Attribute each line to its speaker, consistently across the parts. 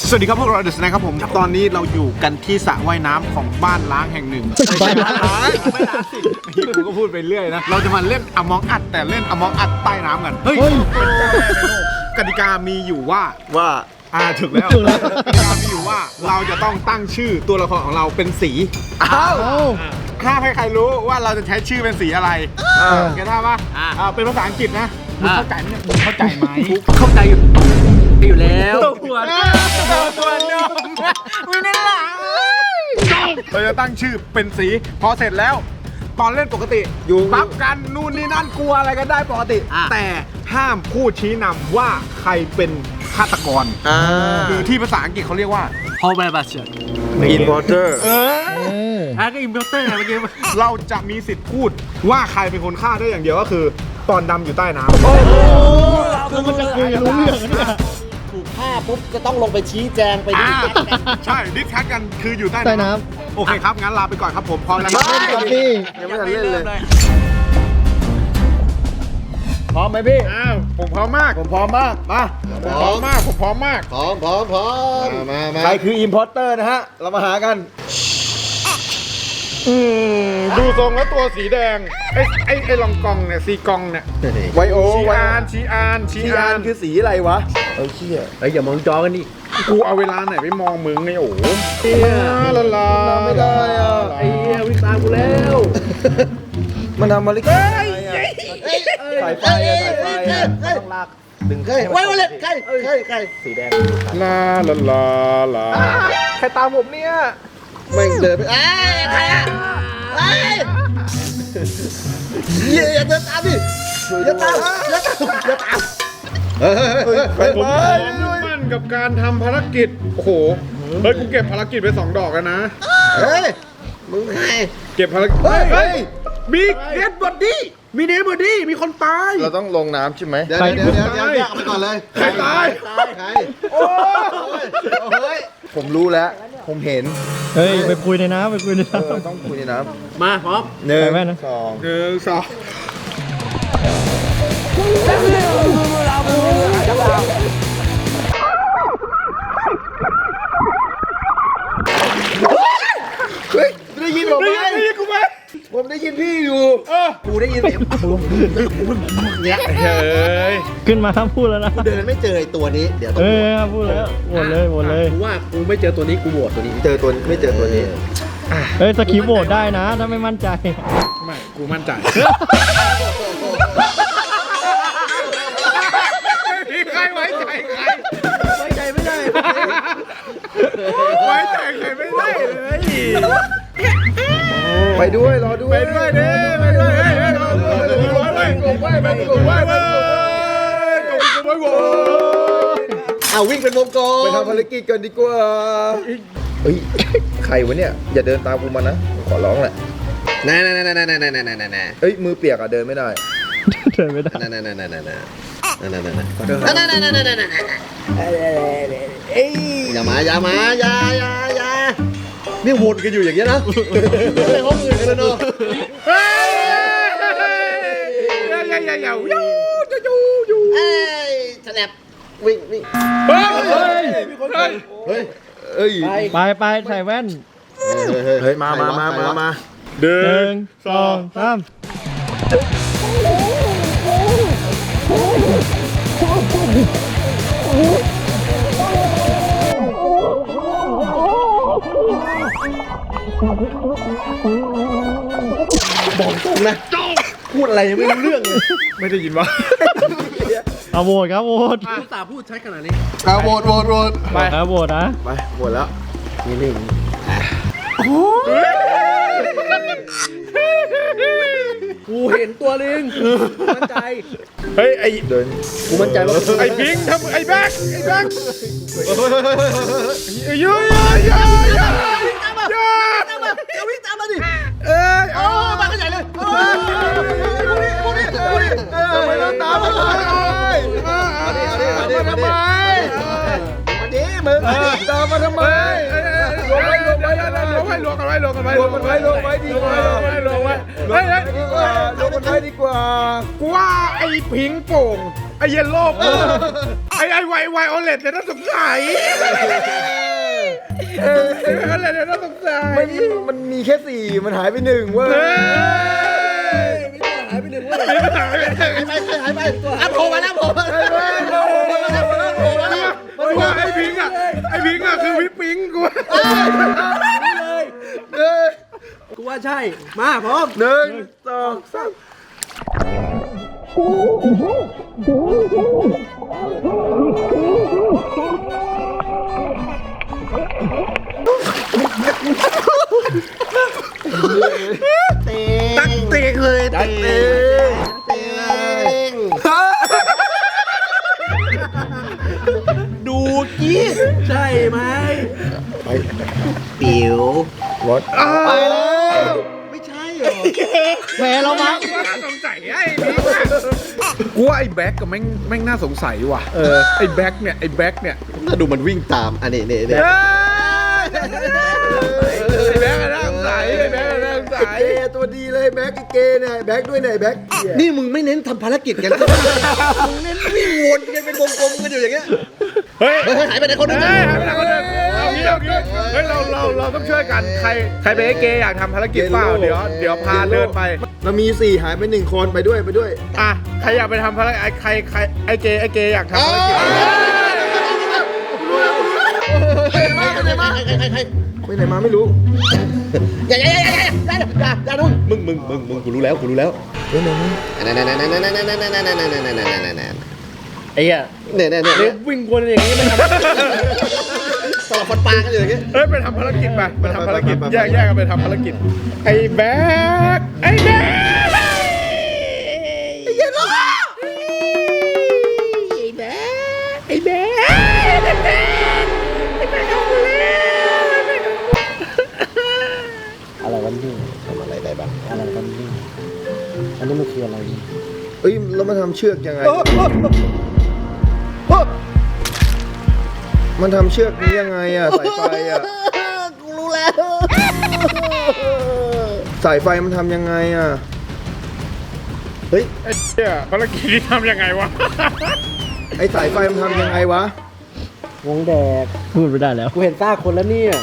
Speaker 1: สวัสดีครับพวกเราเดอะสแน็คครับผมตอนนี้เราอยู่กันที่สระว่ายน้ำของบ้านล้างแห่งหนึ่ง
Speaker 2: บ้านล้าง
Speaker 1: ไม่ล้างสิกูก็พูดไปเรื่อยนะ เราจะมาเล่นอมองอัดแต่เล่นอมองอัดใต้น้ำกันเฮ้ย
Speaker 2: เฮ้ย
Speaker 1: กติกามีอยู่ว่า
Speaker 3: ว่า
Speaker 1: อ่าถูกแล้ว
Speaker 2: ถูกแล้ว
Speaker 1: กติกามีอยู่ว่าเราจะต้องตั้งชื่อตัวละครของเราเป็นสี
Speaker 3: อ้าว
Speaker 2: เอ้า
Speaker 1: ห้ามให้ใครรู้ว่าเราจะใช้ชื่อเป็นสีอะไร
Speaker 2: อ่า
Speaker 1: เก็ตท่าปะอ่าเป็นภาษาอังกฤษนะมึงเข้าใจไหมเนี่ยมึงเข้าใจไหม
Speaker 4: เข้าใจอยู่ อยู่แล้ว
Speaker 1: ตัวตัวตัวเดิมไม่ได้หรอเราจะตั้งชื่อเป็นสี พอเสร็จแล้ว ตอนเล่นปกติ
Speaker 3: อยู่
Speaker 1: ปั๊บกันนู่นนี่นั่นกลัวอะไรกันได้ปกติ แต่ห้ามพูดชี้นำว่าใครเป็นฆาตกรหรือที่ภาษาอังกฤษเขาเรียกว่า
Speaker 4: พอแบร์บัสเชีย
Speaker 3: อินพอร์เตอร์
Speaker 1: ออะ
Speaker 4: ก็อิมพิวเตอร์ไงเมื่อกี้
Speaker 1: เราจะมีสิทธิ์พูดว่าใครเป็นคนฆ่าได้อย่างเดียวก็คือตอนดำอยู่ใต้น้ำ
Speaker 2: แล้วมันจะคุยกันรู้เรื่องนะ เนี่ย
Speaker 5: ถูกฆ่าปุ๊บก็ต้องลงไปชี้แจงไปดิ
Speaker 1: อ่าใช่ดิสคัทกันคืออยู่ใต้
Speaker 2: ใต้น้
Speaker 1: โอเคครับ งั้นลาไปก่อนครับผมพร้อมแล้วำ
Speaker 2: เล่นกับพี่
Speaker 3: ยังไม่ทันเล่นเลย
Speaker 5: พร้อมไหมพี่
Speaker 1: อ้าวผมพร้อมมาก
Speaker 5: ผมพร้อมมาก
Speaker 1: มาผมพร้อมมากผมพร้อมมาก
Speaker 5: พร้อมพร้อมพร้อม
Speaker 3: มามา
Speaker 5: ใครคืออิมพอร์เตอร์นะฮะ เรามาหากัน
Speaker 1: อืมดูทรงแล้วตัวสีแดงไอ้ไอ้ไอ้ลองกองเนี่ยสีกองเนี่ย
Speaker 5: ไวโอ
Speaker 1: ชี
Speaker 5: ไว
Speaker 1: อานชีอานชี
Speaker 5: ชี
Speaker 1: อา
Speaker 5: อาน
Speaker 1: น
Speaker 5: คือสีอะไรวะเอาเชี่ยเฮ้ยอย่ามองจอกันดิ
Speaker 1: กูเอาเวลาไหนไปมองมึงไงโอ้โหลาลา
Speaker 5: ไม่ได้อะ
Speaker 4: ไอ้เหี้ยวิ่งตามกูแล้ว
Speaker 5: มันทำมาลิกสายไฟอะสายไฟอะต้องลากดึงใครไว้ไว้เลยใครใครใครสีแดง
Speaker 1: ลาลาลาลา
Speaker 5: ใครตามผมเนี่ย แม่งเดินไปเอ้ยใครอะเอ้ยอย่าอย่าเดินตามดิอย่าตามอย่าตามอย่าตามเฮ้ยเฮ้ยเฮ้ย
Speaker 1: ผมพร้อมมั่นกับการทำภารกิจ โอ้โห เฮ้ยกูเก็บภารกิจไปสองดอกแล้วนะ
Speaker 5: เฮ้ยมึงใคร
Speaker 1: เก็บภารกิจ
Speaker 5: เฮ้ยเฮ้ย
Speaker 1: มีเดดบอดี้ มีเดดบอดี้มีคนตาย
Speaker 3: เราต้องลงน้ำใช่ไหม
Speaker 5: เดี๋ยวเดี๋ยวเดี๋ยวเดี๋ยวเดี๋ยวเอาไปก่อนเลย
Speaker 1: ใครตาย
Speaker 5: ใครโอ้ยเฮ้ย
Speaker 3: ผมรู้แล้ว ผมเห็น
Speaker 2: เฮ้ยไปคุยในน้ำไปคุยใน
Speaker 3: เออ
Speaker 2: น้ำ
Speaker 3: ต้องคุยในน้
Speaker 4: มาพร้อมำ
Speaker 3: หนึ่ง
Speaker 2: ใส่แว่นนะ
Speaker 3: สอง
Speaker 1: หนึ่งสอง
Speaker 5: ยิน
Speaker 1: เสี
Speaker 5: ยงเนี่ย
Speaker 1: เฮ้ย
Speaker 2: ขึ้นมาห้ามพูดแล้วนะ
Speaker 5: เดินไม่เจอไอ้ตัวนี้ เดี๋ยวต้อ
Speaker 2: เองอห้ามพูดแล้วโหวตเลยโหวตเลย
Speaker 4: กูว่ากูไม่เจอตัวนี้กูโหวตตัวนี้
Speaker 3: เจอตัวไม่เจอตัวนี้
Speaker 2: เฮ้ยสกีโหวตได้นะ ถ้าไม่มั่นใจ
Speaker 1: ไม่กูมั่นใจใครไว้ใจใคร
Speaker 5: ไว้ใจไม่ได้
Speaker 1: ไว้ใจใครไม่ได้เลย
Speaker 3: ไปด้วยรอด้วย
Speaker 1: ไปด้วยเด้ไปด้วยเฮ้ยเฮ้ย
Speaker 5: เอาวิ่งเป็นวงกลม
Speaker 3: ไปทำภารกิจกันดีกว่าเฮ้ยใครวะเนี่ย อย่าเดินตามกูมานะ ขอร้องแหละ
Speaker 5: น่าน่าน่าน่าน่าน่าน่าน่าน่า
Speaker 3: เฮ้ยมือเปียกอะเดินไม่ได้
Speaker 2: เดินไม่ได้
Speaker 5: น่าน่าน่าน่าน่าน่าน่าน่าน่าน่าน่าน่าอย่ามาอย่ามาอย่าอย่าอย่านี่วนกันอยู่อย่างเงี้ยนะไม่ห้องอื่นกันเลยเนาะ
Speaker 1: เฮ้
Speaker 5: วิ่งวิ่ง
Speaker 1: เฮ้ยเฮ้ย
Speaker 5: เฮ้ย
Speaker 3: เอ้ย
Speaker 2: ไปไปใส่แว่น
Speaker 3: เฮ้ยมามามามามา
Speaker 1: เดิ
Speaker 2: หนึ่
Speaker 1: น
Speaker 2: งสองสาม
Speaker 5: นะพูดอะไรยังไม่รู้เรื่องเลย
Speaker 1: ไม่ได้ยินวะ
Speaker 2: เอาโหวตครับโหวต
Speaker 4: กูตาพูดใช้ขนาดนี้
Speaker 3: เอาโหวตโหวตโหวต
Speaker 1: ไป
Speaker 2: ครับโหวตนะ
Speaker 3: ไปโหวตแล้ว
Speaker 5: นี่นี่
Speaker 4: กูเห็นตัวนึงมั่นใจ
Speaker 1: เฮ้ย ไอ้
Speaker 3: เดิน
Speaker 5: กูมั่นใจว่า
Speaker 1: ไอ้พิงค์ทำไอ้แบ็คไอ้แบ็คเยอะเยอะเยอะเยอะเยอะ
Speaker 5: อย่าวิ่งตามมาดิ
Speaker 1: เอ้ย
Speaker 5: โอ้มากันใหญ่เลย โอ้ยพวกนี้พวกนี้พวกนี้เออไม่ต้องตามมาเลย
Speaker 1: มาดิมาดิมาดิ
Speaker 5: มาดิมึง
Speaker 1: ตามมาทำไมลงไปลงไปลลงไว้ลงกันไว้ลงกันไว้
Speaker 3: ลงกันไว้ลงไว้ดีกว่า
Speaker 1: ลงไว้ลงไว้
Speaker 3: ล
Speaker 1: เฮ้ย
Speaker 3: ง
Speaker 1: เฮ้
Speaker 3: ดีกว่าลงกันไว้ดีกว่า
Speaker 1: กูว่าไอ้พิงโป่งไอ้เยลโล่ไอ้ไอ้ไวไวโอเลตเนี่ยน่าสงสัยไอ้ไวโอเลตเนี่ยน่าสงสัย
Speaker 3: มันมันมีแค่สี่มันหายไปหนึ่งเว้ย
Speaker 4: นึ่งเว้ย
Speaker 1: หายไปหา
Speaker 5: ยไปหายไปอะโผล่มาแล้วโผล่มาแล้วโผล่มาแล้ว
Speaker 1: กูว่าไอ้พิงอะไอ้พิงอะคือวิปปิงกูว่า
Speaker 4: กูว่าใช่มาพร้อม
Speaker 3: หนึ่งสองสาม
Speaker 5: ตักเตงเลยตักเตง
Speaker 3: วอด
Speaker 5: ไม่ใช่เหรอ
Speaker 2: แพ้แล้วมั้ง
Speaker 1: กูว่าน่าสงสัยไอ้พิงอะกูว่าไอ้แบ็กกับแม่งแม่งน่าสงสัยว่ะเออไอ้แบ็กเนี่ยไอ้แบ็กเนี่ย
Speaker 5: ถ้าดูมันวิ่งตามอันนี้นี่นี่
Speaker 1: เฮ้ยไอ้แบ็กอะน่าสงสัยไอ้แบ็กอะน่าสงสัย
Speaker 3: เกตัวดีเลยแบ็กเกเนี่ยแบ็กด้วยไหนแบ็ก
Speaker 5: นี่มึงไม่เน้นทำภารกิจกันใช่ไหมมึงเน้นวิ่งวนกันเป็นวงกลมกันอยู่อย่างเงี้ย
Speaker 1: เฮ้ย
Speaker 5: เฮ้ยหายไปไหนคนหนึง
Speaker 1: เฮ้ยหายไปไหนคนหนึ่งเอางี้เอางี้ เฮ้ยเราเราเราต้องช่วยกันใครใครเป็นไอ้เกย์อยากทำภารกิจเปล่าเดี๋ยวเดี๋ยวพาเดินไป
Speaker 3: เรามีสี่หายไปหนึ่งคนไปด้วยไปด้วย
Speaker 1: อะใครอยากไปทำภารกิจไอ้ใครใครไอ้เกย์ไอ้เกย์อยากทำภารกิจ
Speaker 5: ใครมาใครมาใครใครใคร
Speaker 3: ไปไหนมาไม่รู้
Speaker 5: อย่าอย่าอย่าอย่าอย่าอย่าอย่าอย่านู่นมึงมึงมึงมึงกูรู้แล้วกูรู้แล้วนั่นนั่นนั่นนั่นนั่นนั่นนั่นนั่นนั่นนั่นนั่นนั่นนั่นนั่น
Speaker 2: ไอ้เหี้ย
Speaker 5: เนี่ยเนี่ยเนี่ย
Speaker 4: วิ่งวนอย่างนี้มันทำ
Speaker 5: สลับฟันปลากันอยู่อย่างเงี้ย
Speaker 1: เฮ้ยไปทำภารกิจไปไปทำภารกิจแยกแยกกันไปทำภารกิจ ไอ้แบ็กไอ้แบ็กไอ้แบ็กไอ้แบ็กไอ้แบ็กเอาไปแล้วไอ้แบ็กเอาไปแล้ว
Speaker 2: อะไรวันนี้
Speaker 5: ทำอะไรได้บ้าง
Speaker 2: อะไรวันนี้อันนี้มันคืออะไร
Speaker 3: เอ้ยเรามาทำเชือกยังไง มันทำเชือกนี้ยังไงอะสายไฟอะ
Speaker 5: กูรู้แล้ว
Speaker 3: สายไฟมันทำยังไงอะเฮ้ย
Speaker 1: ไอ้เหี้ยภารกิจที่ทำยังไงวะ
Speaker 3: ไอสายไฟมันทำยังไงวะ
Speaker 2: วงแดก พูดไม่ได้แล้ว
Speaker 4: กูเห็นซากคนแล้วเนี่ย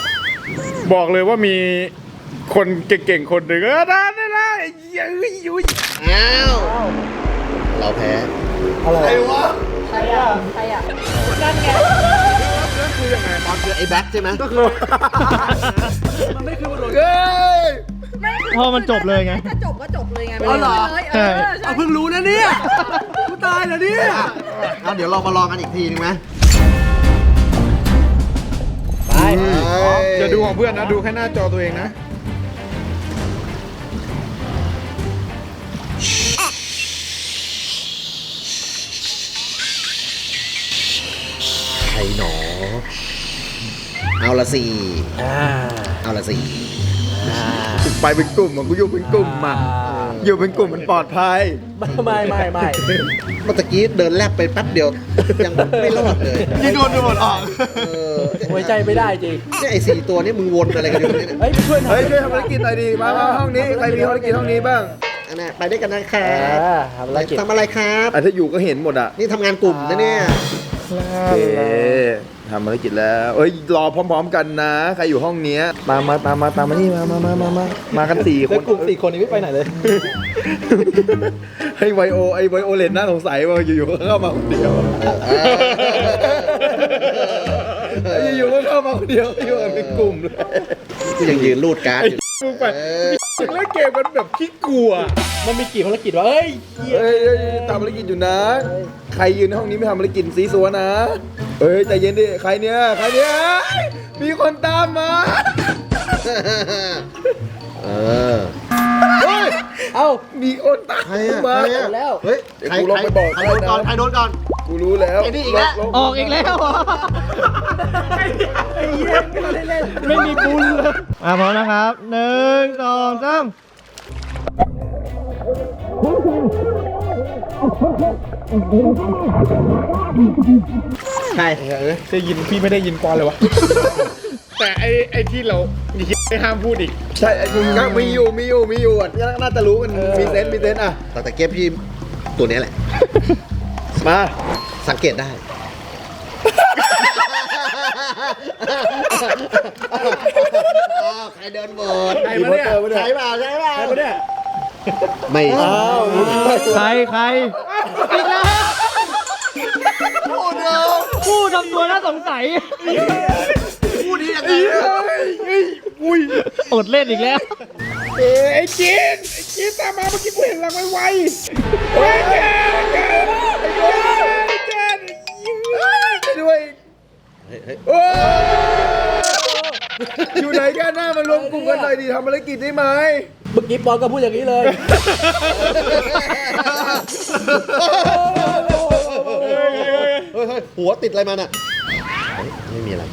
Speaker 1: บอกเลยว่ามีคนเก่งๆ คนหนึ่งเออได้ได้ได้ไอ้เหี้ยเอ้ยอุ้ย
Speaker 5: อ้าว เราแพ้
Speaker 1: คือ ยังไง
Speaker 5: ตอนคือไอ้แบ็คใช่ไหม
Speaker 4: มันไม่คือมันโดน
Speaker 3: เฮ้ย
Speaker 2: พอมันจบเลยไง
Speaker 6: ถ้าจบก็จบเลยไง
Speaker 4: อ๋อเหรอ
Speaker 6: ไม่
Speaker 2: ใช่
Speaker 6: ได้เลยเออใช่
Speaker 4: เอาเพิ่งรู้นะเนี่ยกูตายแล้วเนี่ย
Speaker 5: เอาเดี๋ยวเรามาลองกันอีกทีนึงไหม
Speaker 4: ไป
Speaker 1: อย่าดูของเพื่อนนะ ดูแค่หน้าจอตัวเองนะ
Speaker 5: เอาละสี่เอาละสี่
Speaker 3: ไปเป็นกลุ่มอะกูอยู่เป็นกลุ่มอะอยู่เป็นกลุ่มมันปลอดภัย
Speaker 4: ไม่ไม่ไม่
Speaker 5: เมื่อตะกี้เดินแลบไปแป๊บเดียวยังไม่รอดเลย
Speaker 3: นี่โดนไปหมดออก
Speaker 5: เออ
Speaker 4: ไว้ใจไม่ได้จริง
Speaker 5: เนี่ยไอ้สี่ตัวนี้มึงวนอะไรกันอยู่เนี่ย
Speaker 4: เฮ้ยไปช่วยหน่อ
Speaker 3: เฮ้
Speaker 4: ย
Speaker 3: ยช่วยทำภารกิจหน่อยดีมามาห้องนี้ใครมีภารกิจห้องนี้บ้าง
Speaker 5: อันนี้ไปด้วยกันนะครั
Speaker 4: อ่า
Speaker 5: บ
Speaker 4: ทำอะไรกิจ
Speaker 5: ทำอะไรครับ
Speaker 3: อะถ้าอยู่ก็เห็นหมดอะ
Speaker 5: นี่ทำงานกลุ่มนะเนี่ย
Speaker 3: โอเค ทำภารกิจแล้วเอ้ยรอพร้อม ๆ กันนะ ใครอยู่ห้องเนี้ยตามมาตามมาตามมานี่มามามามามามากันสี่คน
Speaker 4: แล้วกลุ่มสี่คนนี้ไม่ไปไหนเลย
Speaker 3: ให้ไวโอไอไวโอเลนน่าสงสัยว่าอยู่ๆก็เข้ามาคนเดียวอยู่ๆก็เข้ามาคนเดียวอยู่กันเป็นกลุ่มเลย
Speaker 5: กูยังยืนรูดการ์ดอยู่
Speaker 1: มึงไป
Speaker 5: เออ
Speaker 1: เล่นเกมมันแบบขี้กลัว
Speaker 4: มันมีกี่ภารกิจวะเฮ้ยเหี้ย
Speaker 3: เฮ้ยเฮ้ยทำภารกิจอยู่นะ ใครยืนในห้องนี้ไม่ทำภารกิจซีซัวนะ เฮ้ยใจเย็นดิ ใครเนี่ย ใครเนี่ย มีคนตามมา
Speaker 5: เออ
Speaker 3: เฮ้ย
Speaker 4: เอ้า
Speaker 3: มีคนตาม
Speaker 5: ใครอะ
Speaker 3: มา
Speaker 5: ใครอะ
Speaker 4: แล้ว
Speaker 5: เฮ้ย
Speaker 3: เดี๋ยว
Speaker 5: ใคร
Speaker 3: กูลงไปบอก
Speaker 5: ใครโดนก่อน
Speaker 3: นะ
Speaker 5: ใครโดนก่อน
Speaker 3: กูรู้แล้ว
Speaker 5: ไอ้นี่อีกแล้ว
Speaker 3: ลง
Speaker 2: ออกอีกแล้วเหรอไม่มีบุญเลยอะพร้อมนะครับหนึ่งสองสาม
Speaker 5: ใคร
Speaker 1: ได้ยินพี่ไม่ได้ยินกวอนเลยวะ แต่ไอ้ไอ้ที่เราไม่ห้ามพูดอีก
Speaker 3: ใช่ไอ้มึงก็มีอยู่มีอยู่มีอยู่อะน่าจะรู้มันมีเซนส์มีเซนส์อะ
Speaker 5: แต่แต่เกมพี่ตัวเนี้ยแหละ
Speaker 3: มา
Speaker 5: สังเกตได้ อ้าวใครเดินบด
Speaker 1: ใครมาเนี่ย
Speaker 5: ใช่เปล่าใช่เปล่า
Speaker 1: ใครมาเนี่ย
Speaker 5: ไม่
Speaker 3: อ้าว
Speaker 2: ใครใครำตัวน่าสงสัย
Speaker 5: พูดนี้ยังไง
Speaker 1: อุ้ย
Speaker 2: อดเล่นอีกแล้ว
Speaker 1: เอ้ยไอ้จีนไอ้จีนตามมาเมื่อกี้กูเห็นหลังไวๆเฮ้ยแกแกไอ้โว้ยไอ้เจนไปด้วย
Speaker 3: โอ้อยู่ไหนกันหน้ามารวมกลุ่มกันหน่อยดิทำภารกิจได้ไหม
Speaker 4: เมื่อกี้ปอนก็พูดอย่างนี้เลย
Speaker 5: เฮ้ยเฮ้ย หัวติดอะไรมาน่ะเฮ้ยไม่มีอะไร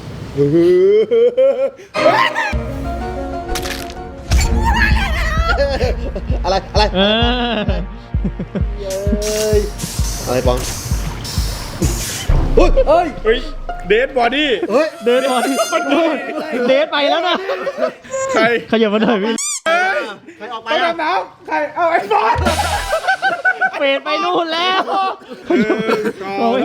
Speaker 5: อะไรอะไร
Speaker 2: เออ
Speaker 5: เย้ยอะไรปองเฮ้ย
Speaker 4: เฮ้ย
Speaker 1: เฮ้ยเดดบอดี้
Speaker 5: เฮ้ย
Speaker 2: เดินก่อนเดทไปแล้วนะ
Speaker 1: ใคร
Speaker 2: ขยับมาหน่อยพี่
Speaker 5: ใครออกไป
Speaker 1: ไป
Speaker 5: อะ
Speaker 1: ดำน้ำใครเอาไอ้บอล
Speaker 2: เฟดไปนู่นแล้วโอ้ย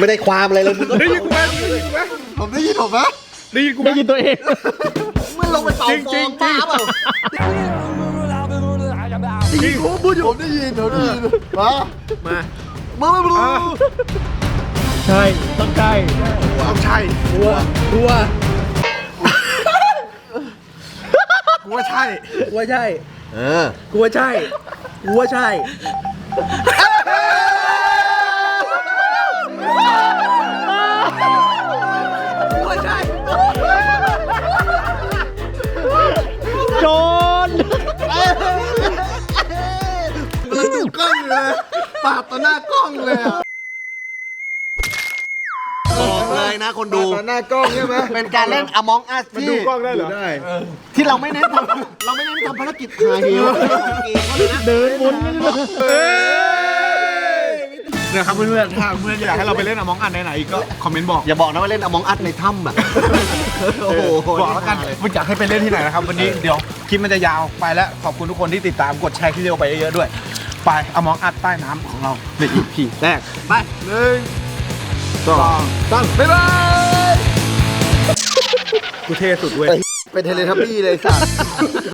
Speaker 5: ไม่ได้ความอะไรเลยมึงก็
Speaker 1: ได้ยินกูไหมได้ยินกูไหม
Speaker 5: ผมได้ยินผมไหม
Speaker 1: ได้ยินกูไหม
Speaker 2: ได้ยินตัวเอง
Speaker 5: มันลงไปเป่า
Speaker 1: จริง
Speaker 5: ฟ
Speaker 1: จริ
Speaker 5: องง
Speaker 1: จริ
Speaker 5: บ้างเปล่าได้ยินผมพูดอยู่ผมได้ยินผมได้ยินมา
Speaker 1: มา
Speaker 5: มามามา
Speaker 2: ใช่ต้องใช่
Speaker 1: เอาใช่
Speaker 4: กลัวกลัว
Speaker 1: กูว่าใช่
Speaker 4: กลัวใช่
Speaker 5: เออก
Speaker 4: ลัวใช่กลัวใช่
Speaker 5: หน้ากล้องเลยอะบอกเลยนะคนดู
Speaker 3: ตอนหน้ากล้องใช่ไหม
Speaker 5: เป็นการเล่น Among Us
Speaker 1: มัน
Speaker 5: ที่
Speaker 1: ดูกล้องได้เหรอ
Speaker 3: ได้
Speaker 5: ที่เราไม่เน้นทำเราไม่เน้นทำภารกิจหาเหวเกมเขาเลยนะ
Speaker 2: เดินวนนี่นะ
Speaker 1: เนี่ยครับเพื่อนๆถ้าเพื่อนอยากให้เราไปเล่นอมองอันไหนๆอีกก็คอมเมนต์บอก
Speaker 5: อย่าบอกนะว่าเล่น Among Us ในถ้ำแบบโอ้โห
Speaker 1: บอกแล้วกันว่าอยากให้ไปเล่นที่ไหนนะครับ วันนี้เดี๋ยวคลิปมันจะยาวไปแล้ว ขอบคุณทุกคนที่ติดตามกดแชร์คลิปวิดีโอไปเยอะๆด้วย ไปอมองอัดใต้น้ำของเราใน EP แรก
Speaker 5: ไป
Speaker 1: หนึ่งสองสามบ๊ายบายกูเท่สุดเว้ย
Speaker 3: เป็นเทเลทับบี้เลยสัตว์